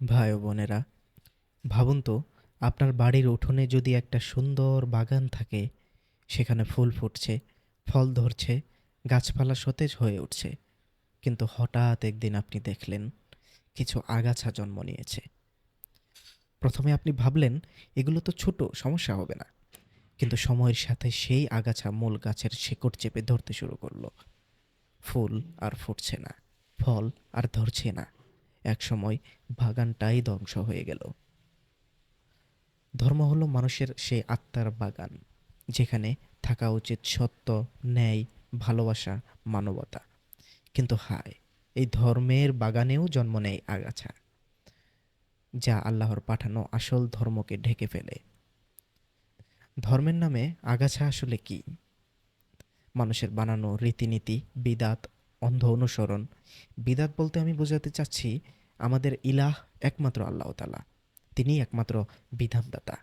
ভাই ও বোনেরা, ভাবুন তো, আপনার বাড়ির উঠোনে যদি একটা সুন্দর বাগান থাকে, সেখানে ফুল ফুটছে, ফল ধরছে, গাছপালা সতেজ হয়ে উঠছে। কিন্তু হঠাৎ একদিন আপনি দেখলেন, কিছু আগাছা জন্ম নিয়েছে। প্রথমে আপনি ভাবলেন, এগুলো তো ছোট, সমস্যা হবে না। কিন্তু সময়ের সাথে সেই আগাছা মূল গাছের শেকড় চেপে ধরতে শুরু করল। ফুল আর ফুটছে না, ফল আর ধরছে না। একসময় বাগানটাই ধ্বংস হয়ে গেল। ধর্ম হলো মানুষের সেই আত্মার বাগান, যেখানে থাকা উচিত সত্য, ন্যায়, ভালোবাসা, মানবতা। কিন্তু হায়, এই ধর্মের বাগানেও জন্ম নেয় আগাছা, যা আল্লাহর পাঠানো আসল ধর্মকে ঢেকে ফেলে। ধর্মের নামে আগাছা আসলে কি? মানুষের বানানো রীতিনীতি, বিদাত, অন্ধ অনুসরণ। বিদাত বলতে আমি বোঝাতে চাচ্ছি আমাদের ইলাহ একমাত্র আল্লাহ তালা তিনি একমাত্র বিধানদাতা।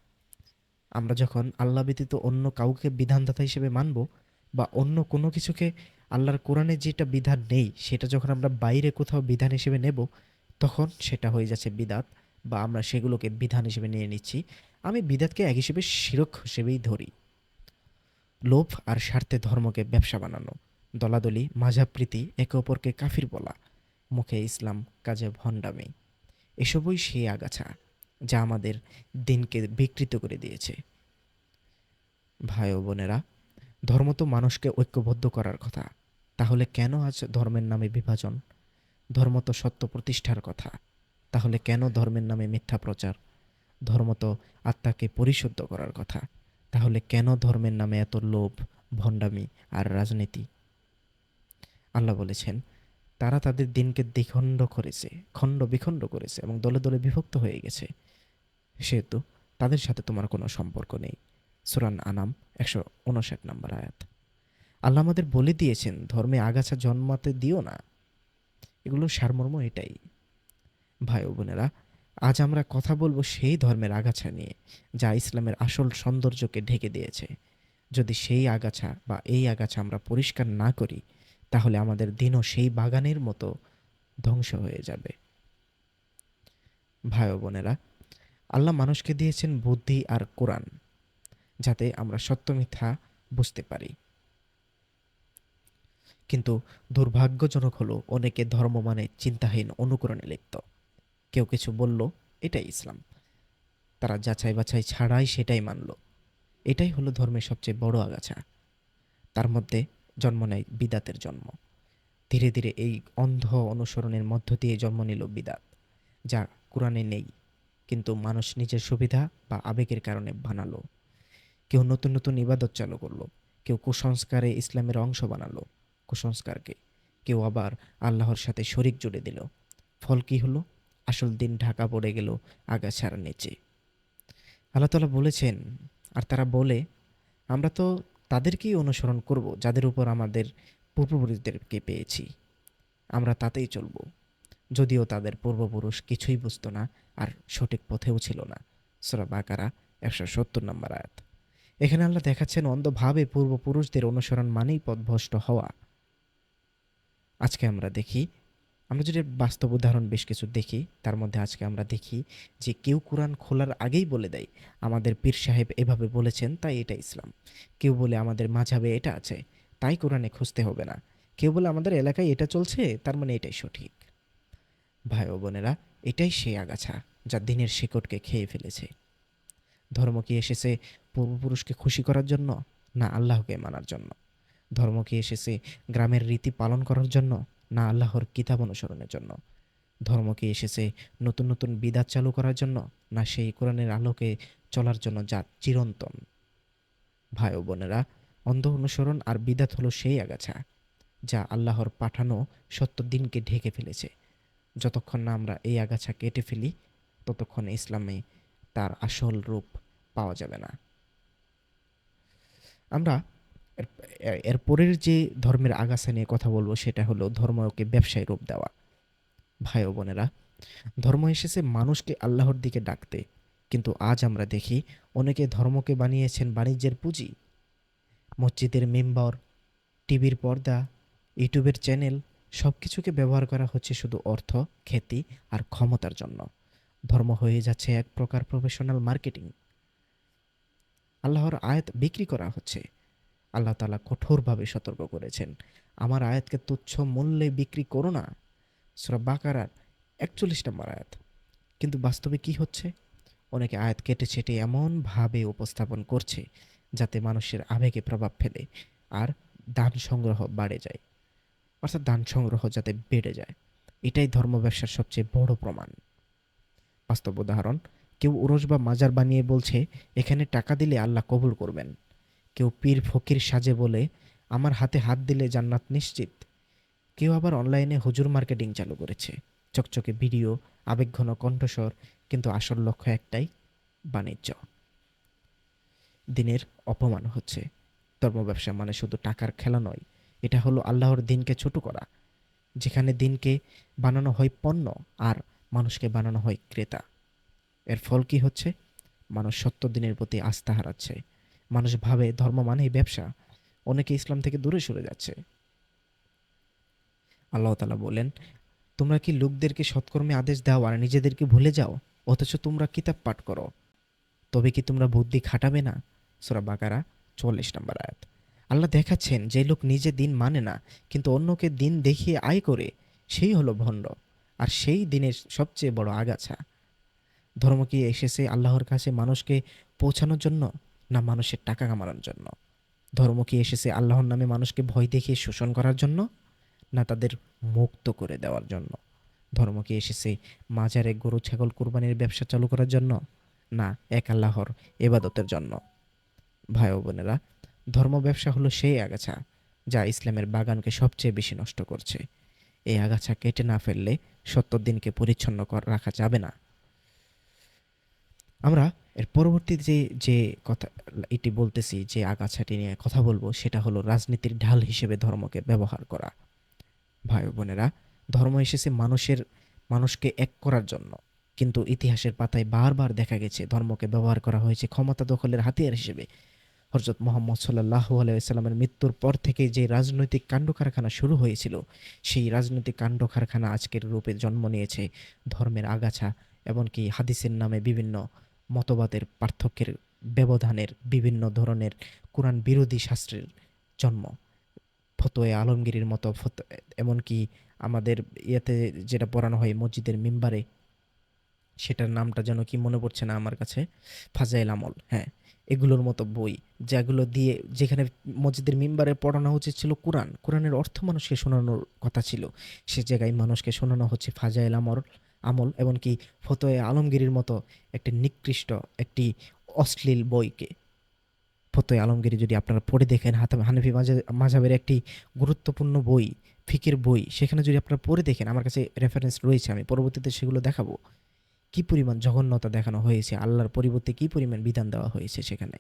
আমরা যখন আল্লাহ ব্যতীত অন্য কাউকে বিধানদাতা হিসেবে মানব বা অন্য কোনো কিছুকে আল্লাহর কোরআনে যেটা বিধান নেই, সেটা যখন আমরা বাইরে কোথাও বিধান হিসেবে নেব, তখন সেটা হয়ে যাচ্ছে বিদাত বা আমরা সেগুলোকে বিধান হিসেবে নিয়ে নিচ্ছি। আমি বিদাতকে এক হিসেবে শিরক হিসেবেই ধরি। লোভ আর স্বার্থে ধর্মকে ব্যবসা বানানো, দলাদলি মাঝাপ্রীতি একে অপরকে কাফির বলা মুখে ইসলাম কাজে ভণ্ডামি। এসবই সেই আগাছা যা আমাদের দিনকে বিকৃত করে দিয়েছে। ভাই ও বোনেরা, ধর্ম তো মানুষকে ঐক্যবদ্ধ করার কথা। তাহলে কেন আজ ধর্মের নামে বিভাজন? ধর্ম তো সত্য প্রতিষ্ঠার কথা। তাহলে কেন ধর্মের নামে মিথ্যা প্রচার? ধর্ম তো আত্মাকে পরিশুদ্ধ করার কথা। তাহলে কেন ধর্মের নামে এত লোভ, ভণ্ডামি আর রাজনীতি? আল্লাহ বলেছেন তারা তাদের দিনকে দ্বিখণ্ড করেছে, খণ্ড বিখণ্ড করেছে এবং দলে দলে বিভক্ত হয়ে গেছে। সেহেতু তাদের সাথে তোমার কোনো সম্পর্ক নেই। সুরান আনাম, একশো উনষাট নম্বর আয়াত। আল্লাহ আমাদের বলে দিয়েছেন, ধর্মে আগাছা জন্মাতে দিও না। এগুলো সারমর্ম এটাই। ভাই বোনেরা, আজ আমরা কথা বলব সেই ধর্মের আগাছা নিয়ে, যা ইসলামের আসল সৌন্দর্যকে ঢেকে দিয়েছে। যদি সেই আগাছা বা এই আগাছা আমরা পরিষ্কার না করি তাহলে আমাদের দিনও সেই বাগানের মতো ধ্বংস হয়ে যাবে। ভাই বোনেরা, আল্লাহ মানুষকে দিয়েছেন বুদ্ধি আর কোরআন, যাতে আমরা সত্য মিথ্যা বুঝতে পারি। কিন্তু দুর্ভাগ্যজনক হলো, অনেকে ধর্ম মানে চিন্তাহীন, অনুকরণে লিপ্ত। কেউ কিছু বলল, এটাই ইসলাম। তারা যাচাই বাছাই ছাড়াই সেটাই মানল। এটাই হলো ধর্মের সবচেয়ে বড় আগাছা। তার মধ্যে জন্ম নেয় বিদাতের জন্ম। ধীরে ধীরে এই অন্ধ অনুসরণের মধ্য দিয়ে জন্ম নিল বিদাত যা কোরআনে নেই, কিন্তু মানুষ নিজের সুবিধা বা আবেগের কারণে বানালো। কেউ নতুন নতুন ইবাদত চালু করল, কেউ কুসংস্কারে ইসলামের অংশ বানালো, কুসংস্কারকে। কেউ আবার আল্লাহর সাথে শরিক জুড়ে দিল। ফল কি হলো? আসল দিন ঢাকা পড়ে গেল আগাছার নিচে। আল্লাহ তালা বলেছেন, আর তারা বলে, আমরা তো তাদেরকেই অনুসরণ করব, যাদের উপর আমাদের পূর্বপুরুষদেরকে পেয়েছি। আমরা তাতেই চলব। যদিও তাদের পূর্বপুরুষ কিছুই বুঝতো না আর সঠিক পথেও ছিল না। সোরা বাকারা, একশো সত্তর নম্বর আয়াত। এখানে আল্লাহ দেখাচ্ছেন, অন্ধভাবে পূর্বপুরুষদের অনুসরণ মানেই পথভ্রষ্ট হওয়া। আজকে আমরা দেখি আমরা যদি বাস্তব উদাহরণ বেশ কিছু দেখি, তার মধ্যে আজকে আমরা দেখি যে কেউ কোরআন খোলার আগেই বলে দেয়, আমাদের পীর সাহেব এভাবে বলেছেন, তাই এটা ইসলাম। কেউ বলে, আমাদের মাঝাবে এটা আছে, তাই কোরআনে খুঁজতে হবে না। কেউ বলে, আমাদের এলাকায় এটা চলছে, তার মানে এটাই সঠিক। ভাই ও বোনেরা, এটাই সেই আগাছা যা দিনের শিকড়কে খেয়ে ফেলেছে। ধর্ম কি এসেছে পূর্বপুরুষকে খুশি করার জন্য, না আল্লাহকে মানার জন্য? ধর্ম কি এসেছে গ্রামের রীতি পালন করার জন্য না আল্লাহর কিতাব অনুসরণের জন্য। ধর্ম কি এসেছে নতুন নতুন বিদাত চালু করার জন্য, না সেই কোরআনের আলোকে চলার জন্য যা চিরন্তন। ভাই ও বোনেরা, অন্ধ অনুসরণ আর বিদাত হলো সেই আগাছা, যা আল্লাহর পাঠানো সত্য দিনকে ঢেকে ফেলেছে। যতক্ষণ না আমরা এই আগাছা কেটে ফেলি, ততক্ষণ ইসলামে তার আসল রূপ পাওয়া যাবে না। আমরা এর- এর যে ধর্মের আগাছা নিয়ে কথা বলব, সেটা হলো ধর্মকে ব্যবসায় রূপ দেওয়া। ভাই ও বোনেরা, ধর্ম এসেছে মানুষকে আল্লাহর দিকে ডাকতে। কিন্তু আজ আমরা দেখি অনেকে ধর্মকে বানিয়েছেন বাণিজ্যের পুঁজি। মসজিদের মেম্বার, টিভির পর্দা, ইউটিউবের চ্যানেল সব কিছুকে ব্যবহার করা হচ্ছে শুধু অর্থ, খ্যাতি আর ক্ষমতার জন্য। ধর্ম হয়ে যাচ্ছে এক প্রকার প্রফেশনাল মার্কেটিং আল্লাহর আয়াত বিক্রি করা হচ্ছে। আল্লাহ তালা কঠোরভাবে সতর্ক করেছেন। আমার আয়াতকে তুচ্ছ মূল্যে বিক্রি করো না। সুরা বাকারার একচল্লিশ নম্বর আয়াত। কিন্তু বাস্তবে কি হচ্ছে? অনেকে আয়াত কেটে ছেটে এমনভাবে উপস্থাপন করছে যাতে মানুষের আবেগে প্রভাব ফেলে আর দান সংগ্রহ বাড়ে যায়। অর্থাৎ দান সংগ্রহ যাতে বেড়ে যায়। এটাই ধর্ম ব্যবসার সবচেয়ে বড় প্রমাণ। বাস্তব উদাহরণ, কেউ উরস বা মাজার বানিয়ে বলছে, এখানে টাকা দিলে আল্লাহ কবুল করবেন। কেউ পীর ফকির সাজে বলে, আমার হাতে হাত দিলে জান্নাত নিশ্চিত। কেউ আবার অনলাইনে হুজুর মার্কেটিং চালু করেছে। চকচকে ভিডিও, আবেগঘন কণ্ঠস্বর, কিন্তু আসল লক্ষ্য একটাই, বাণিজ্য। দিনের অপমান হচ্ছে। ধর্ম ব্যবসা মানে শুধু টাকার খেলা নয়, এটা হলো আল্লাহর দিনকে ছোট করা, যেখানে দিনকে বানানো হয় পণ্য আর মানুষকে বানানো হয় ক্রেতা। এর ফল কি হচ্ছে? মানুষ সত্য দিনের প্রতি আস্থা হারাচ্ছে। মানুষ ভাবে ধর্ম মানেই ব্যবসা। অনেকে ইসলাম থেকে দূরে সরে যাচ্ছে। আল্লাহ তালা বলেন, তোমরা কি লোকদেরকে সৎকর্মে আদেশ দাও আর নিজেদেরকে ভুলে যাও? অথচ তোমরা কিতাব পাঠ করো। তবে কি তোমরা বুদ্ধি খাটাবে না? সোরা বাকারা চল্লিশ নম্বর আয়াত। আল্লাহ দেখাচ্ছেন, যে লোক নিজে দিন মানে না, কিন্তু অন্যকে দিন দেখিয়ে আয় করে, সেই হলো ভণ্ড, আর সেই দিনের সবচেয়ে বড় আগাছা। ধর্ম কি এসেছে আল্লাহর কাছে মানুষকে পৌঁছানোর জন্য? না মানুষের টাকা কামানোর জন্য। ধর্ম কি এসেছে আল্লাহর নামে মানুষকে ভয় দেখিয়ে শোষণ করার জন্য? না তাদের মুক্ত করে দেওয়ার জন্য? ধর্ম কি এসেছে মাজারে গরু, ছাগল, কোরবানির ব্যবসা চালু করার জন্য? না, এক আল্লাহর এবাদতের জন্য। ভাই ও বোনেরা, ধর্ম ব্যবসা হলো সেই আগাছা যা ইসলামের বাগানকে সবচেয়ে বেশি নষ্ট করছে। এই আগাছা কেটে না ফেললে সত্তর দিনকে পরিচ্ছন্ন রাখা যাবে না। আমরা এর পরবর্তী যে যে কথা, এটি বলতেছি, যে আগাছাটি নিয়ে কথা বলব, সেটা হলো রাজনীতির ঢাল হিসেবে ধর্মকে ব্যবহার করা। ভাই বোনেরা, ধর্ম এসেছে মানুষের, মানুষকে এক করার জন্য। কিন্তু ইতিহাসের পাতায় বারবার দেখা গেছে, ধর্মকে ব্যবহার করা হয়েছে ক্ষমতা দখলের হাতিয়ার হিসেবে। হজরত মোহাম্মদ সাল্লাহ আলাইসাল্লামের মৃত্যুর পর থেকে যে রাজনৈতিক কাণ্ড কারখানা শুরু হয়েছিল, সেই রাজনৈতিক কাণ্ড কারখানা আজকের রূপে জন্ম নিয়েছে ধর্মের আগাছা, এমনকি হাদিসের নামে বিভিন্ন মতবাদের পার্থক্যের ব্যবধানের বিভিন্ন ধরনের কোরআন বিরোধী শাস্ত্রের জন্ম। ফতোয়ে আলমগীরের মতো ফত, এমনকি আমাদের ইয়েতে যেটা পড়ানো হয় মসজিদের মেম্বারে, সেটার নামটা যেন কি মনে পড়ছে না আমার কাছে? ফাজাইল আমল হ্যাঁ। এগুলোর মতো বই, যেগুলো দিয়ে, যেখানে মসজিদের মেম্বারে পড়ানো উচিত ছিল কোরআন। কোরআনের অর্থ মানুষকে শোনানোর কথা ছিল। সে জায়গায় মানুষকে শোনানো হচ্ছে ফাজাইল আমল। আমল এমনকি ফতোয়ে আলমগীরের মতো একটি নিকৃষ্ট, একটি অশ্লীল বইকে। ফতোয় আলমগীর যদি আপনারা পড়ে দেখেন হাতে হানফি মাঝাবের একটি গুরুত্বপূর্ণ বই, ফিকের বই, সেখানে যদি আপনারা পড়ে দেখেন, আমার কাছে রেফারেন্স রয়েছে, আমি পরবর্তীতে সেগুলো দেখাবো। কী পরিমাণ জঘন্যতা দেখানো হয়েছে, আল্লাহর পরিবর্তে কী পরিমাণ বিধান দেওয়া হয়েছে সেখানে?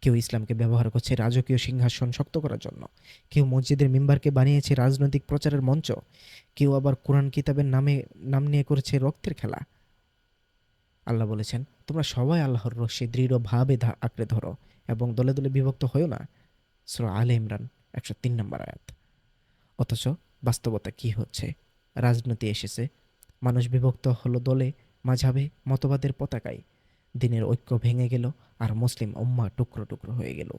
কেউ ইসলামকে ব্যবহার করছে রাজকীয় সিংহাসন শক্ত করার জন্য। কেউ মসজিদের মেম্বারকে বানিয়েছে রাজনৈতিক প্রচারের মঞ্চ। কেউ আবার কোরআন কিতাবের নামে, নাম নিয়ে করেছে রক্তের খেলা। আল্লাহ বলেছেন, তোমরা সবাই আল্লাহর রশ্মি দৃঢ়ভাবে আঁকড়ে ধরো এবং দলে দলে বিভক্ত হয়েও না। সুরা আলে ইমরান, একশো তিন নম্বর আয়াত। অথচ বাস্তবতা কি হচ্ছে? রাজনীতি এসেছে। মানুষ বিভক্ত হলো দলে, মাঝাবে মতবাদের পতাকায়। দিনের ঐক্য ভেঙে গেল আর মুসলিম উম্মা টুকরো টুকরো হয়ে গেল।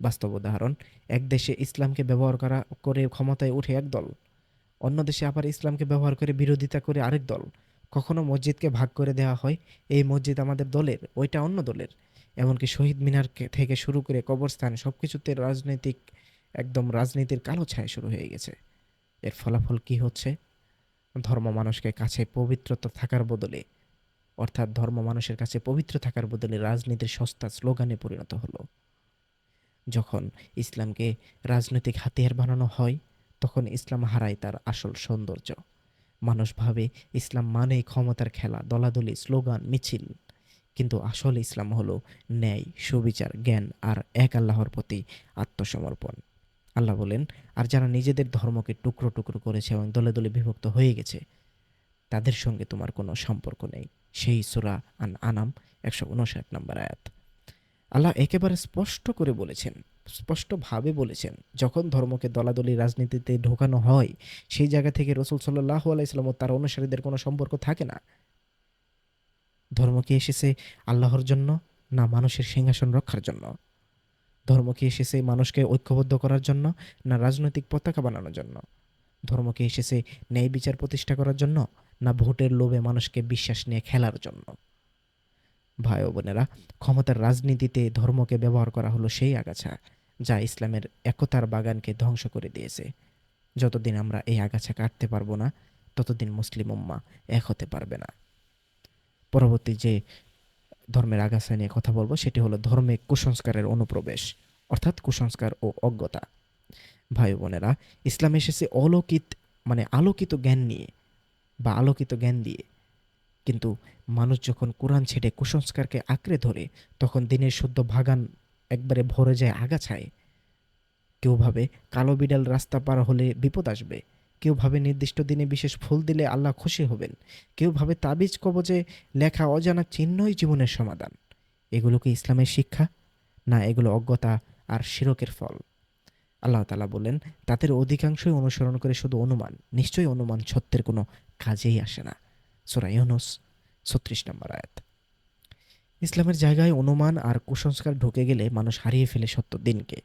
বাস্তব উদাহরণ, এক দেশে ইসলামকে ব্যবহার করা করে ক্ষমতায় উঠে এক দল, অন্য দেশে আবার ইসলামকে ব্যবহার করে বিরোধিতা করে আরেক দল। কখনো মসজিদকে ভাগ করে দেওয়া হয়, এই মসজিদ আমাদের দলের, ওইটা অন্য দলের। এমনকি শহীদ মিনার থেকে শুরু করে কবরস্থান সব কিছুতে রাজনৈতিক, একদম রাজনীতির কালো ছায়া শুরু হয়ে গেছে। এর ফলাফল কি হচ্ছে? ধর্ম মানুষকে কাছে পবিত্রতা থাকার বদলে অর্থাৎ ধর্ম মানুষের কাছে পবিত্র থাকার বদলে রাজনীতির সস্তা স্লোগানে পরিণত হলো। যখন ইসলামকে রাজনৈতিক হাতিয়ার বানানো হয়, তখন ইসলাম হারায় তার আসল সৌন্দর্য। মানুষ ভাবে ইসলাম মানেই ক্ষমতার খেলা, দলাদলি, স্লোগান, মিছিল। কিন্তু আসল ইসলাম হলো ন্যায়, সুবিচার, জ্ঞান আর এক আল্লাহর প্রতি আত্মসমর্পণ। আল্লাহ বলেন, আর যারা নিজেদের ধর্মকে টুকরো টুকরো করেছে এবং দলে দলে বিভক্ত হয়ে গেছে, তাদের সঙ্গে তোমার কোনো সম্পর্ক নেই। সেই সুরা আন আনাম একশো উনষাট নম্বর আয়াত। আল্লাহ একেবারে স্পষ্ট করে বলেছেন, স্পষ্টভাবে বলেছেন, যখন ধর্মকে দলাদলি রাজনীতিতে ঢোকানো হয়, সেই জায়গা থেকে রসুল সাল্লাহ আলাইসাল্লাম ও তার অনুসারীদের কোনো সম্পর্ক থাকে না। ধর্ম কি এসেছে আল্লাহর জন্য না মানুষের সিংহাসন রক্ষার জন্য? ধর্ম কি এসেছে মানুষকে ঐক্যবদ্ধ করার জন্য না রাজনৈতিক পতাকা বানানোর জন্য? ধর্ম কি এসেছে ন্যায় বিচার প্রতিষ্ঠা করার জন্য না ভোটের লোভে মানুষকে বিশ্বাস নিয়ে খেলার জন্য? ভাই ও বোনেরা, ক্ষমতার রাজনীতিতে ধর্মকে ব্যবহার করা হলো সেই আগাছা যা ইসলামের একতার বাগানকে ধ্বংস করে দিয়েছে। যতদিন আমরা এই আগাছা কাটতে পারব না, ততদিন মুসলিম উম্মা এক হতে পারবে না। পরবর্তী যে ধর্মের আগাছা নিয়ে কথা বলব, সেটি হলো ধর্মে কুসংস্কারের অনুপ্রবেশ, অর্থাৎ কুসংস্কার ও অজ্ঞতা। ভাই বোনেরা ইসলাম এসেছে অলৌকিত মানে আলোকিত জ্ঞান নিয়ে বা আলোকিত জ্ঞান দিয়ে। কিন্তু মানুষ যখন কোরআন ছেড়ে কুসংস্কারকে আঁকড়ে ধরে, তখন দিনের শুদ্ধ ভাগান একবারে ভরে যায় আগাছায়। কেউ ভাবে কালো বিড়াল রাস্তা পার হলে বিপদ আসবে। কেউ ভাবে নির্দিষ্ট দিনে বিশেষ ফুল দিলে আল্লাহ খুশি হবেন। কেউ ভাবে তাবিজ কবজে লেখা অজানা চিহ্নই জীবনের সমাধান। এগুলো কি ইসলামের শিক্ষা? না এগুলো অজ্ঞতা আর শিরকের ফল? আল্লাহ তালা বললেন, তাদের অধিকাংশই অনুসরণ করে শুধু অনুমান, নিশ্চয়ই অনুমান সত্যের কোনো কাজেই আসে না। সোরা ছত্রিশ নম্বর আয়াত। ইসলামের জায়গায় অনুমান আর কুসংস্কার ঢুকে গেলে মানুষ হারিয়ে ফেলে সত্য দিনকে।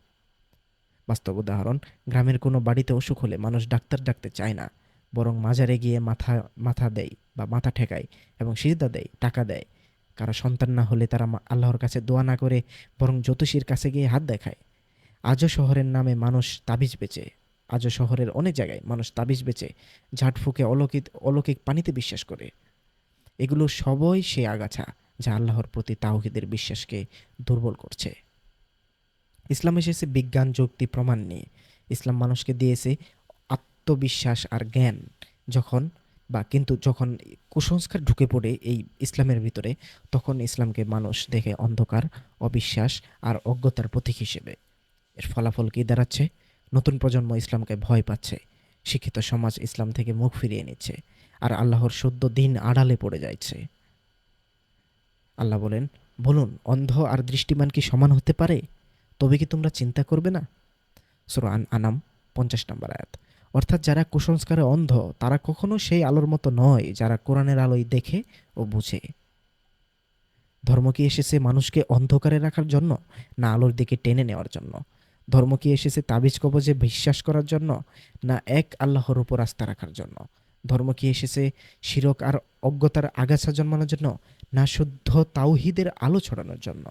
বাস্তব উদাহরণ, গ্রামের কোনো বাড়িতে অসুখ হলে মানুষ ডাক্তার ডাকতে চায় না, বরং মাজারে গিয়ে মাথা মাথা দেয় বা মাথা ঠেকায় এবং সিজদা দেয়, টাকা দেয়। কারও সন্তান না হলে তারা আল্লাহর কাছে দোয়া না করে বরং জ্যোতিষীর কাছে গিয়ে হাত দেখায়। আজও শহরের নামে মানুষ তাবিজ বেচে, আজও শহরের অনেক জায়গায় মানুষ তাবিজ বেচে ঝাড়ফুঁকে অলৌকিক অলৌকিক পানিতে বিশ্বাস করে। এগুলো সবই সে আগাছা যা আল্লাহর প্রতি তাওহিদের বিশ্বাসকে দুর্বল করছে। ইসলাম এসেছে বিজ্ঞান, যুক্তি, প্রমাণ নিয়ে। ইসলাম মানুষকে দিয়েছে আত্মবিশ্বাস আর জ্ঞান। যখন বা কিন্তু যখন কুসংস্কার ঢুকে পড়ে এই ইসলামের ভিতরে, তখন ইসলামকে মানুষ দেখে অন্ধকার, অবিশ্বাস আর অজ্ঞতার প্রতীক হিসেবে। এর ফলাফল কী দাঁড়াচ্ছে? নতুন প্রজন্ম ইসলামকে ভয় পাচ্ছে। শিক্ষিত সমাজ ইসলাম থেকে মুখ ফিরিয়ে নিচ্ছে। আর আল্লাহর সদ্য দিন আড়ালে পড়ে যাচ্ছে। আল্লাহ বলেন, বলুন, অন্ধ আর দৃষ্টিমান কি সমান হতে পারে? তবে কি তোমরা চিন্তা করবে না? সুরা আন আনাম, পঞ্চাশ নম্বর আয়াত। অর্থাৎ যারা কুসংস্কারে অন্ধ, তারা কখনো সেই আলোর মতো নয় যারা কোরআনের আলোয় দেখে ও বুঝে। ধর্ম কি এসেছে মানুষকে অন্ধকারে রাখার জন্য, না আলোর দিকে টেনে নেওয়ার জন্য? ধর্ম কি এসেছে তাবিজ কবজে বিশ্বাস করার জন্য, না এক আল্লাহর উপর আস্থা রাখার জন্য? ধর্ম কি এসেছে শিরক আর অজ্ঞতার আগাছা জন্মানোর জন্য, না শুদ্ধ তাওহিদের আলো ছড়ানোর জন্য?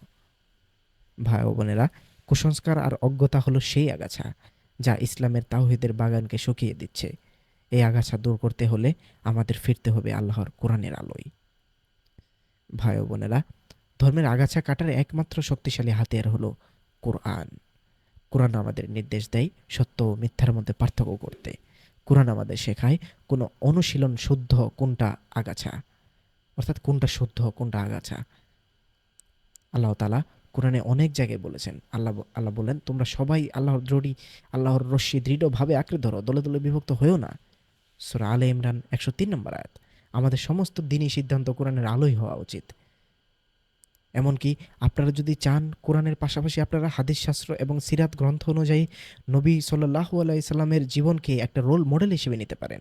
ভাই বোনেরা, কুসংস্কার আর অজ্ঞতা হলো সেই আগাছা, যা ইসলামের তাওহিদের বাগানকে শুকিয়ে দিচ্ছে। এই আগাছা দূর করতে হলে আমাদের ফিরতে হবে আল্লাহর কোরআনের আলোয়। ভাই বোনেরা, ধর্মের আগাছা কাটার একমাত্র শক্তিশালী হাতিয়ার হলো কোরআন। কোরআন আমাদের নির্দেশ দেয়, সত্য ও মিথ্যার মধ্যে পার্থক্য করতে। কোরআন আমাদের শেখায় কোনো অনুশীলন শুদ্ধ কোনটা আগাছা। অর্থাৎ কোনটা শুদ্ধ, কোনটা আগাছা। আল্লাহ তালা কোরআনে অনেক জায়গায় বলেছেন। আল্লাহ আল্লাহ বলেন, তোমরা সবাই আল্লাহর দৃঢ় আল্লাহর রশ্মি দৃঢ়ভাবে আঁকড়ে ধরো, দলে দলে বিভক্ত হয়েও না। সুরা আলে ইমরান একশো তিন নম্বর আয়াত। আমাদের সমস্ত দিনই সিদ্ধান্ত কোরআনের আলোই হওয়া উচিত। এমনকি আপনারা যদি চান, কোরআনের পাশাপাশি আপনারা হাদিস শাস্ত্র এবং সিরাত গ্রন্থ অনুযায়ী নবী সাল্লাহু আলাইসাল্লামের জীবনকে একটা রোল মডেল হিসেবে নিতে পারেন।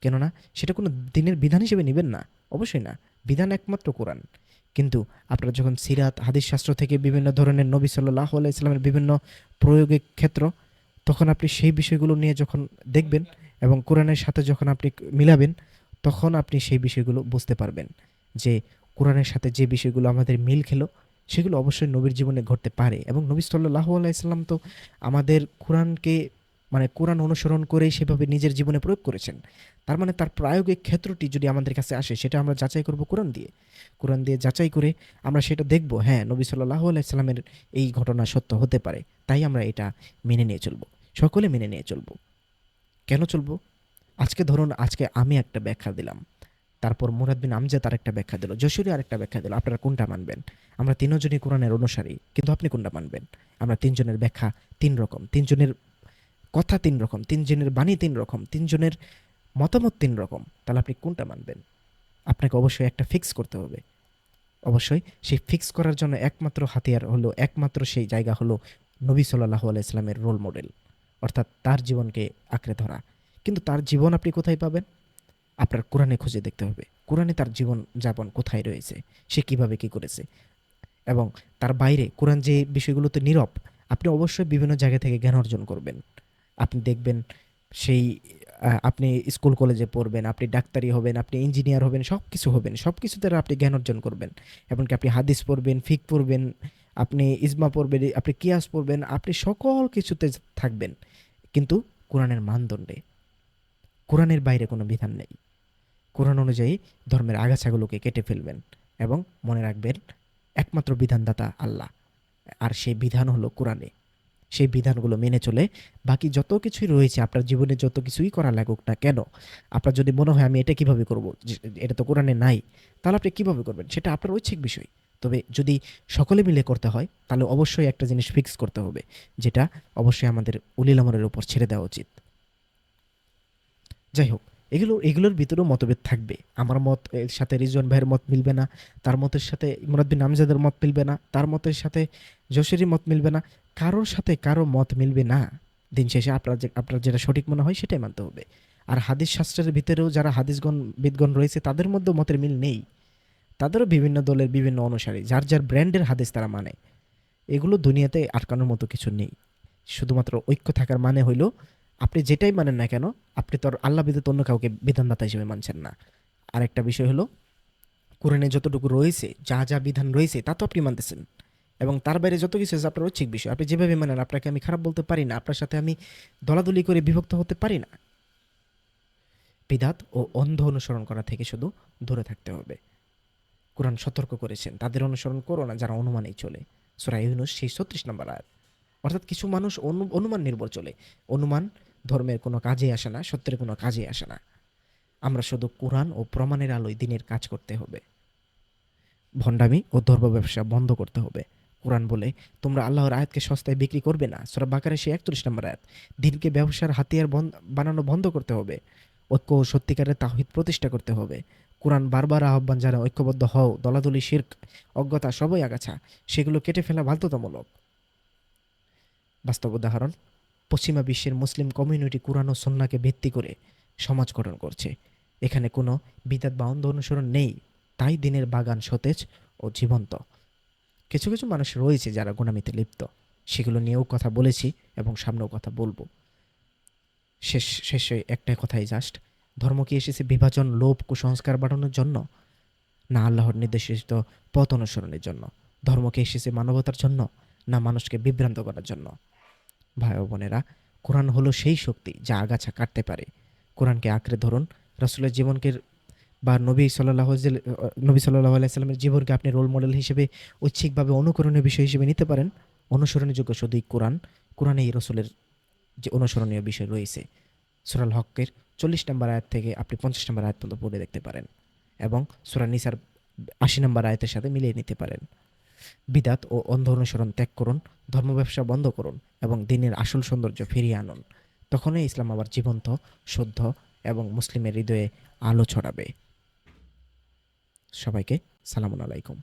কেননা, সেটা কোনো দিনের বিধান হিসেবে নেবেন না। অবশ্যই না। বিধান একমাত্র কোরআন। কিন্তু আপনারা যখন সিরাত, হাদিস শাস্ত্র থেকে বিভিন্ন ধরনের নবী সাল্লাহ আলাইস্লামের বিভিন্ন প্রয়োগের ক্ষেত্র, তখন আপনি সেই বিষয়গুলো নিয়ে যখন দেখবেন এবং কোরআনের সাথে যখন আপনি মিলাবেন, তখন আপনি সেই বিষয়গুলো বুঝতে পারবেন যে কোরআনের সাথে যে বিষয়গুলো আমাদের মিল খেলো, সেগুলো অবশ্যই নবীর জীবনে ঘটতে পারে। এবং নবী সাল্লাহ আলাইসাল্লাম তো আমাদের কোরআনকে মানে কোরআন অনুসরণ করেই সেভাবে নিজের জীবনে প্রয়োগ করেছেন। তার মানে তার প্রায়োগিক ক্ষেত্রটি যদি আমাদের কাছে আসে, সেটা আমরা যাচাই করব কোরআন দিয়ে। কোরআন দিয়ে যাচাই করে আমরা সেটা দেখব হ্যাঁ নবী সাল্লাহ আলাইসাল্লামের এই ঘটনা সত্য হতে পারে। তাই আমরা এটা মেনে নিয়ে চলবো। সকলে মেনে নিয়ে চলবো। কেন চলবো? আজকে ধরুন, আজকে আমি একটা ব্যাখ্যা দিলাম। তারপর মুরাদ বিন আমজাদ আর একটা ব্যাখ্যা দিল, যশোরী আর একটা ব্যাখ্যা দিল, আপনারা কোনটা মানবেন? আমরা তিনজনই কোরআনের অনুসারী, কিন্তু আপনি কোনটা মানবেন? আমরা তিনজনের ব্যাখ্যা তিন রকম, তিনজনের কথা তিন রকম, তিনজনের বাণী তিন রকম, তিনজনের মতামত তিন রকম, তাহলে আপনি কোনটা মানবেন? আপনাকে অবশ্যই একটা ফিক্স করতে হবে। অবশ্যই সেই ফিক্স করার জন্য একমাত্র হাতিয়ার হলো, একমাত্র সেই জায়গা হলো নবী সাল্লাহ আলাইসলামের রোল মডেল অর্থাৎ তার জীবনকে আঁকড়ে ধরা। কিন্তু তার জীবন আপনি কোথায় পাবেন? আপনার কোরআনে খুঁজে দেখতে হবে। কোরআনে তার জীবন যাপন কোথায় রয়েছে? সে কীভাবে কি করেছে? এবং তার বাইরে কোরআন যে বিষয়গুলোতে নীরব, আপনি অবশ্যই বিভিন্ন জায়গা থেকে জ্ঞান অর্জন করবেন। আপনি দেখবেন সেই আপনি স্কুল কলেজে পড়বেন, আপনি ডাক্তারি হবেন, আপনি ইঞ্জিনিয়ার হবেন সব কিছু হবেন। সব কিছুতে আপনি জ্ঞান অর্জন করবেন। এমনকি আপনি হাদিস পড়বেন, ফিক পড়বেন, আপনি ইজমা পড়বেন, আপনি কিয়াস পড়বেন, আপনি সকল কিছুতে থাকবেন। কিন্তু কোরআনের মানদণ্ডে কোরআনের বাইরে কোনো বিধান নেই। কোরআন অনুযায়ী ধর্মের আগাছাগুলোকে কেটে ফেলবেন এবং মনে রাখবেন একমাত্র বিধানদাতা আল্লাহ। আর সেই বিধান হলো কোরআনে। সেই বিধানগুলো মেনে চলে বাকি যত কিছুই রয়েছে, আপনার জীবনে যত কিছুই করা লাগুক না কেন, আপনার যদি মনে হয় আমি এটা কীভাবে করব এটা তো কোরআনে নাই, তাহলে আপনি কীভাবে করবেন? সেটা আপনার ঐচ্ছিক বিষয়। তবে যদি সকলে মিলে করতে হয়, তাহলে অবশ্যই একটা জিনিস ফিক্স করতে হবে, যেটা অবশ্যই আমাদের উলিল আমরের উপর ছেড়ে দেওয়া উচিত। যাই হোক এগুলো, এগুলোর ভিতরেও মতভেদ থাকবে। আমার মত, এর সাথে রিজওয়ান ভাইয়ের মত মিলবে না, তার মতের সাথে ইমরাদ বিন আমজাদের মত মিলবে না, তার মতের সাথে যশোরী মত মিলবে না, কারোর সাথে কারও মত মিলবে না। দিন শেষে আপনার যে, আপনার যেটা সঠিক মনে হয় সেটাই মানতে হবে। আর হাদিস শাস্ত্রের ভিতরেও যারা হাদিসগণ, বিদগণ রয়েছে, তাদের মধ্যেও মতের মিল নেই। তাদেরও বিভিন্ন দলের বিভিন্ন অনুসারী, যার যার ব্র্যান্ডের হাদিস তারা মানে। এগুলো দুনিয়াতে আটকানোর মতো কিছু নেই। শুধুমাত্র ঐক্য থাকার মানে হইল আপনি যেটাই মানেন না কেন, আপনি তো আর আল্লাহ বিদ্যুৎ অন্য কাউকে বিধানদাতা হিসেবে মানছেন না। আরেকটা বিষয় হলো, কোরআনে যতটুকু রয়েছে, যা যা বিধান রয়েছে, তা তো আপনি মানতেছেন। এবং তার বাইরে যত কিছু আছে, আপনার ঐচ্ছিক বিষয়। আপনি যেভাবে মানেন, আপনাকে আমি খারাপ বলতে পারি না, আপনার সাথে আমি দলাদলি করে বিভক্ত হতে পারি না। বিধাত ও অন্ধ অনুসরণ করা থেকে শুধু দূরে থাকতে হবে। কোরআন সতর্ক করেছেন, তাদের অনুসরণ করো না, যারা অনুমানেই চলে। সুরা ইউনুস, সেই ছত্রিশ নম্বর আয়াত। অর্থাৎ কিছু মানুষ অনু- অনুমান নির্ভর চলে। অনুমান ধর্মের কোনো কাজে আসে না, সত্যের কোনো কাজে আসে না। আমরা শুধু কোরআন ও প্রমাণের আলোয় দিনের কাজ করতে হবে। ভণ্ডামি ও ধর্ম ব্যবসা বন্ধ করতে হবে। কোরআন বলে, তোমরা আল্লাহর আয়াতকে সস্তায় বিক্রি করবে না। সুরা বাকারে সে একত্রিশ নম্বর আয়াত, দিনকে ব্যবসার হাতিয়ার বানানো বন্ধ করতে হবে। ঐক্য ও সত্যিকারের তাহিদ প্রতিষ্ঠা করতে হবে। কোরআন বারবার আহ্বান জানায়, ঐক্যবদ্ধ হও, দলাদলি, শির্ক, অজ্ঞতা সবই আগাছা। সেগুলো কেটে ফেলা বাধ্যতামূলক। বাস্তব উদাহরণ পশ্চিমা বিশ্বের মুসলিম কমিউনিটি কোরআন ও সন্নাকে ভিত্তি করে সমাজ গঠন করছে। এখানে কোনো বিদাত বা অন্ধ অনুসরণ নেই, তাই দিনের বাগান সতেজ ও জীবন্ত। কিছু কিছু মানুষ রয়েছে যারা গুণামিতে লিপ্ত। সেগুলো নিয়েও কথা বলেছি এবং সামনেও কথা বলব। শেষ, শেষে একটাই কথাই জাস্ট ধর্ম কি এসেছে বিভাজন, লোভ, কুসংস্কার বাড়ানোর জন্য? না, আল্লাহর নির্দেশিত পথ অনুসরণের জন্য। ধর্মকে এসেছে মানবতার জন্য? না, মানুষকে বিভ্রান্ত করার জন্য? ভাই বোনেরা, কোরআন হলো সেই শক্তি যা আগাছা কাটতে পারে। কোরআনকে আঁকড়ে ধরুন, রসুলের জীবনকে বা নবী সাল্লাহ নবী সাল্লাহ আলাইসাল্লামের জীবনকে আপনি রোল মডেল হিসেবে ঐচ্ছিকভাবে অনুকরণীয় বিষয় হিসেবে নিতে পারেন। অনুসরণযোগ্য শুধুই কোরআন, কোরআনেই রসুলের যে অনুসরণীয় বিষয় রয়েছে। সুরাল হকের চল্লিশ নম্বর আয়াত থেকে আপনি পঞ্চাশ নম্বর আয়াত পর্যন্ত পড়ে দেখতে পারেন এবং সুরা নিসার আশি নম্বর আয়াতের সাথে মিলিয়ে নিতে পারেন। বিদাত ও অন্ধ অনুসরণ ত্যাগ করুন, ধর্ম ব্যবসা বন্ধ করুন এবং দিনের আসল সৌন্দর্য ফিরিয়ে আনুন। তখনই ইসলাম আবার জীবন্ত, শুদ্ধ এবং মুসলিমের হৃদয়ে আলো ছড়াবে। সবাইকে সালামুন আলাইকুম।